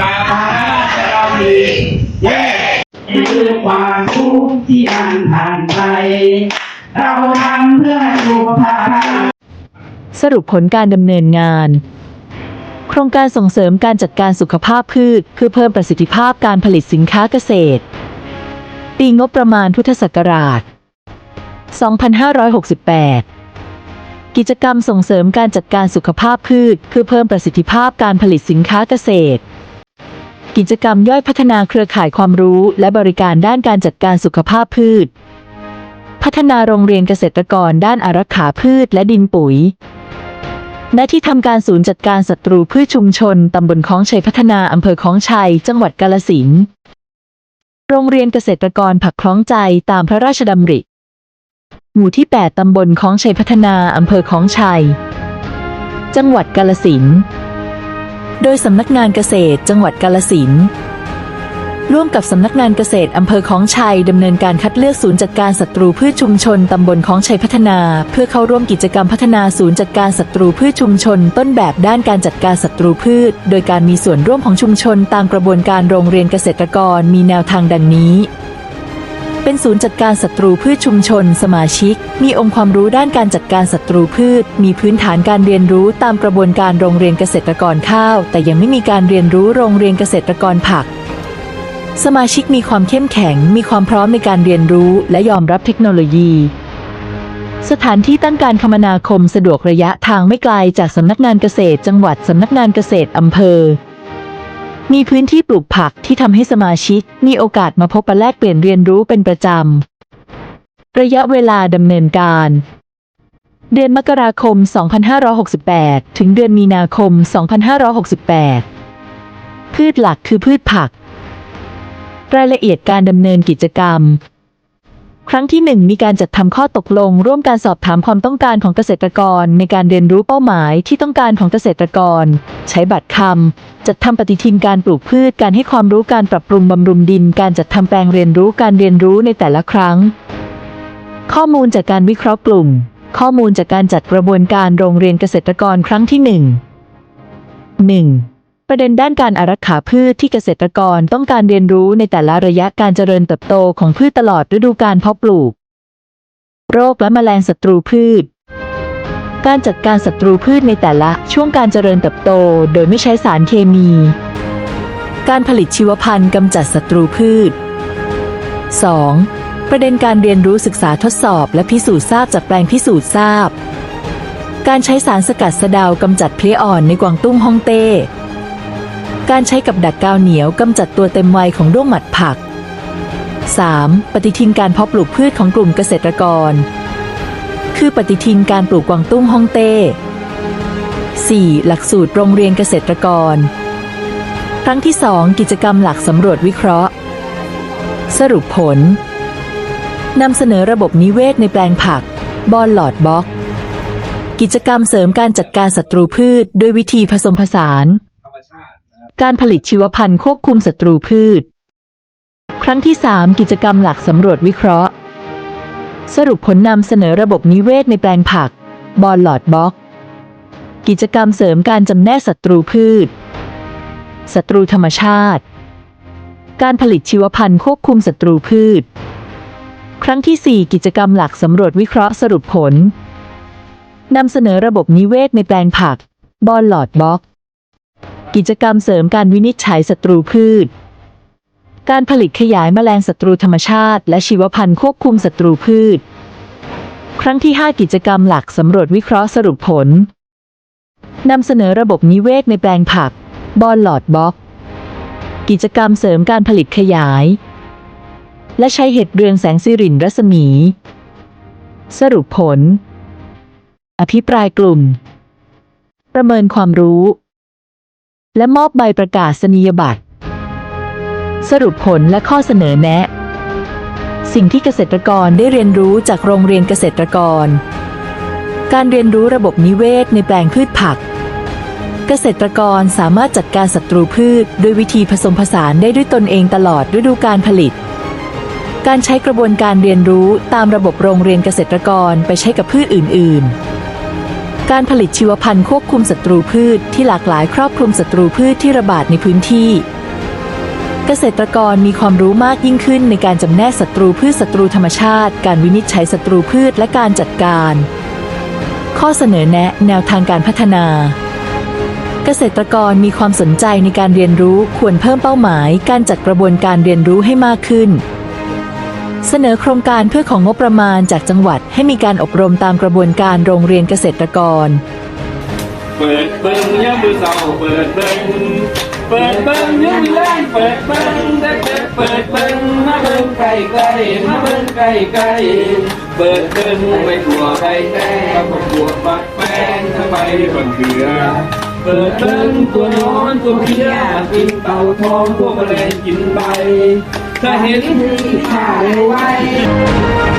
ตาพาเราดีเย้คือความทุกข์ที่อันผ่านไป เราทำเพื่อสุภาสรุปผลการดำเนินงาน โครงการส่งเสริมการจัดการสุขภาพพืช คือเพิ่มประสิทธิภาพการผลิตสินค้าเกษตร ปีงบประมาณพุทธศักราช 2568 กิจกรรมส่งเสริมการจัดการสุขภาพพืชเพื่อเพิ่มประสิทธิภาพการผลิตสินค้าเกษตร กิจกรรมย่อยพัฒนาเครือข่ายความรู้ และบริการด้านการจัดการสุขภาพพืช พัฒนาโรงเรียนเกษตรกรด้านอารักขาพืชและดินปุ๋ยณที่ทำการศูนย์จัดการศัตรูพืชชุมชน ตำบลคลองชัยพัฒนาอำเภอคลองชัย จังหวัดกาลสินโรงเรียนเกษตรกรผักคล้องใจตามพระราชดำริ หมู่ที่ 8 ตำบลคลองชัยพัฒนา อำเภอคลองชัย จังหวัดกาลสินธุ์โดยสำนักงานเกษตร จังหวัดกาลสินธุ์ร่วมกับสำนักงานเกษตร อำเภอของชัยดำเนินการคัดเลือกศูนย์จัดการศัตรูพืชชุมชน ตำบลของชัยพัฒนา เพื่อเข้าร่วมกิจกรรมพัฒนาศูนย์จัดการศัตรูพืชชุมชน ต้นแบบด้านการจัดการศัตรูพืช โดยการมีส่วนร่วมของชุมชน ตามกระบวนการโรงเรียนเกษตรกร มีแนวทางดังนี้ เป็นศูนย์จัดการศัตรูพืชชุมชน สมาชิก มีองค์ความรู้ด้านการจัดการศัตรูพืช มีพื้นฐานการเรียนรู้ตามกระบวนการโรงเรียนเกษตรกรข้าว แต่ยังไม่มีการเรียนรู้โรงเรียนเกษตรกรผัก สมาชิกมีความเข้มแข็ง มีความพร้อมในการเรียนรู้ และยอมรับเทคโนโลยีสถานที่ตั้งการคมนาคมสะดวกระยะทางไม่ไกลจากสำนักงานเกษตร จังหวัดสำนักงานเกษตรอำเภอ มีพื้นที่ปลูกผักที่ทำให้สมาชิก มีโอกาสมาพบปะแลกเปลี่ยนเรียนรู้เป็นประจำ ระยะเวลาดำเนินการ เดือนมกราคม 2568 ถึงเดือนมีนาคม 2568 พืชหลักคือพืชผัก รายละเอียดการดำเนินกิจกรรม ครั้งที่ 1 มีการจัดทำข้อตกลง ร่วมการสอบถามความต้องการของเกษตรกร ในการเรียนรู้เป้าหมายที่ต้องการของเกษตรกร ใช้บัตรคำจัดทำปฏิทินการปลูกพืช การให้ความรู้การปรับปรุงบำรุงดิน การจัดทำแปลงเรียนรู้การเรียนรู้ในแต่ละครั้ง ข้อมูลจากการวิเคราะห์กลุ่ม ข้อมูลจากการจัดกระบวนการโรงเรียนเกษตรกรครั้งที่ 1 1. ประเด็นด้านการอารักขาพืชที่เกษตรกรต้องการเรียนรู้ในแต่ละระยะการเจริญเติบโตของพืชตลอดฤดูการเพาะปลูก โรคและแมลงศัตรูพืช การจัดการศัตรูพืชในแต่ละช่วงการเจริญเติบโตโดยไม่ใช้สารเคมี การผลิตชีวพันธุ์กำจัดศัตรูพืช 2. ประเด็นการเรียนรู้ศึกษาทดสอบและพิสูจน์ทราบจากแปลงพิสูจน์ทราบ การใช้สารสกัดสะดาวกำจัดเพลี้ยอ่อนในกวางตุ้งฮ่องเต้ การใช้กับดักกาวเหนียวกำจัดตัวเต็มวัยของด้วงหมัดผัก 3. ปฏิทินการเพาะปลูกพืชของกลุ่มเกษตรกร คือปฏิทินการปลูกกวางตุ้งฮ่องเต้ 4. หลักสูตรโรงเรียนเกษตรกร ครั้งที่ 2 กิจกรรมหลักสำรวจวิเคราะห์ สรุปผลนำเสนอระบบนิเวศในแปลงผัก บอลหลอดบล็อก กิจกรรมเสริมการจัดการศัตรูพืช ด้วยวิธีผสมผสาน การผลิตชีวพันธุ์ควบคุมศัตรูพืช ครั้งที่ 3 กิจกรรมหลักสำรวจวิเคราะห์ สรุปผลนำเสนอระบบนิเวศในแปลงผัก บอลหลอดบล็อก กิจกรรมเสริมการจำแนกศัตรูพืช ศัตรูธรรมชาติ การผลิตชีวพันธุ์ควบคุมศัตรูพืช ครั้งที่ 4 กิจกรรมหลักสำรวจวิเคราะห์สรุปผลนำเสนอระบบนิเวศในแปลงผัก บอลหลอดบล็อก กิจกรรมเสริมการวินิจฉัยศัตรูพืช การผลิตขยายแมลงศัตรูธรรมชาติ และชีวพันธุ์ควบคุมศัตรูพืช ครั้งที่ 5 กิจกรรมหลักสำรวจวิเคราะห์สรุปผลนำเสนอระบบนิเวศในแปลงผัก บอลหลอดบล็อก กิจกรรมเสริมการผลิตขยาย และใช้เห็ดเรืองแสงสิรินรัศมี สรุปผล อภิปรายกลุ่ม ประเมินความรู้ และมอบใบประกาศนียบัตร สรุปผลและข้อเสนอแนะ สิ่งที่เกษตรกรได้เรียนรู้จากโรงเรียนเกษตรกร การเรียนรู้ระบบนิเวศในแปลงพืชผัก เกษตรกรสามารถจัดการศัตรูพืชด้วยวิธีผสมผสานได้ด้วยตนเองตลอดฤดูการผลิต การใช้กระบวนการเรียนรู้ตามระบบโรงเรียนเกษตรกรไปใช้กับพืชอื่น ๆ การผลิตชีวพันธุ์ควบคุมศัตรูพืชที่หลากหลายครอบคลุมศัตรูพืชที่ระบาดในพื้นที่ เกษตรกรมีความรู้มากยิ่งขึ้นในการจำแนกศัตรูพืชศัตรูธรรมชาติ การวินิจฉัยศัตรูพืชและการจัดการ ข้อเสนอแนะแนวทางการพัฒนา เกษตรกรมีความสนใจในการเรียนรู้ควรเพิ่มเป้าหมาย การจัดกระบวนการเรียนรู้ให้มากขึ้น เสนอโครงการเพื่อของงบประมาณจากจังหวัดให้มีการอบรมตามกระบวนการโรงเรียนเกษตรกร เปิดเบิ้งยามมือเสาเปิดเบิ้งเปิดเบิ้งยามมือแรงเปิดเบิ้งเด็กเด็กเปิดเบิ้งมาเบิ้งไก่ไก่มาเบิ้งไก่ไก่เปิดเบิ้งไม่ถั่วไก่แดงมาถั่วปักแป้งทำไมบันเบือเปิดเบิ้งตัวนอนตัวเพียกินเต่าทองพวกแมลงกินใบ จะเห็นข้าได้